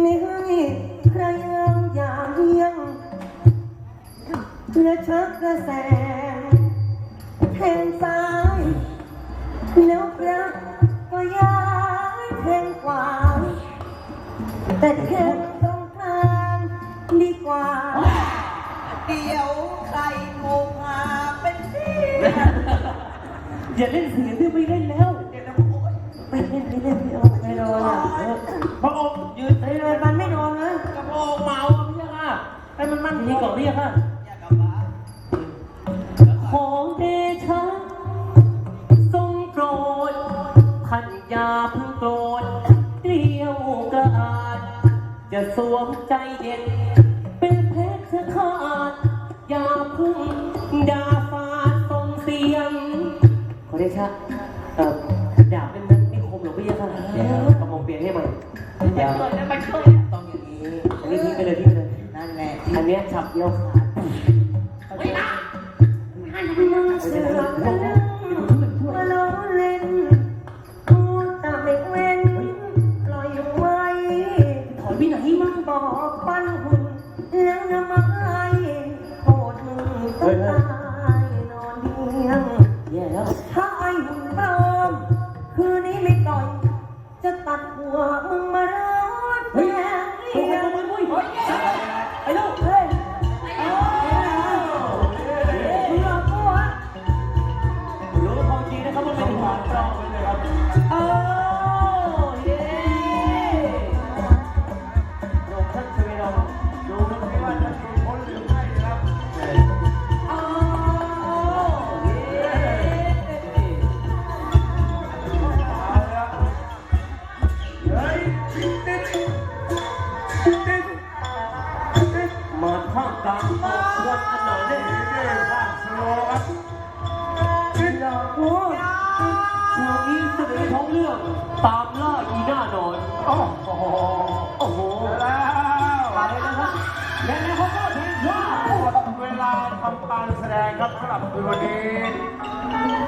ไม่ให้พระยังอย่างเยี่ยงและชักกระแสงแทงซ้าย แล้วพระก็ย้ายแทงขวาแต่แทงตรงกลางดีกว่า เดี๋ยวใครโทรมาเป็นสิอย่าเล่นเสียงที่ไม่เล่นแล้ว ให้มันมั่นนี่ก่อนพี่ค่ะอย่ากลับบ้านของเดชะทรงโปรดท่านอย่าเพิ่งโกรธเกลียวกราดจะสวมใจเด็ดเป็นเพชรขาดอย่าเพึ่งด่าฟาดส่งเสียง ขอเดชะเอ่อดาบเป็นมันไม่คมหรอกพี่ค่ะเดี๋ยวกระโปรงเปลี่ยนให้ใหม่เดี๋ยวเคยนะมันเคย ฉับเดียวขาดมึงเสือกทะลึ่งมาล้อเล่นพูดแต่ไม่เว้นปล่อยไว้ถอยไปไหนมั่งบอกปั้นหุ่นแล้วนำมาให้โปรดมึงต้องตายนอนเดียงแย่แล้วถ้าไอ้หุ่นปลอมคืนนี้ไม่ปล่อย จะตัดหัวมึง มาท่ามกลางควันอันหนาแน่นหลอกกูช่วงนี้เสนอท้องเรื่องตามล่าอีหน้านอนโอ้โหโอ้โหแล้วไปแล้วครับและแล้วเขาก็ถึงว่าเวลาทำการแสดงครับสำหรับคืนวันนี้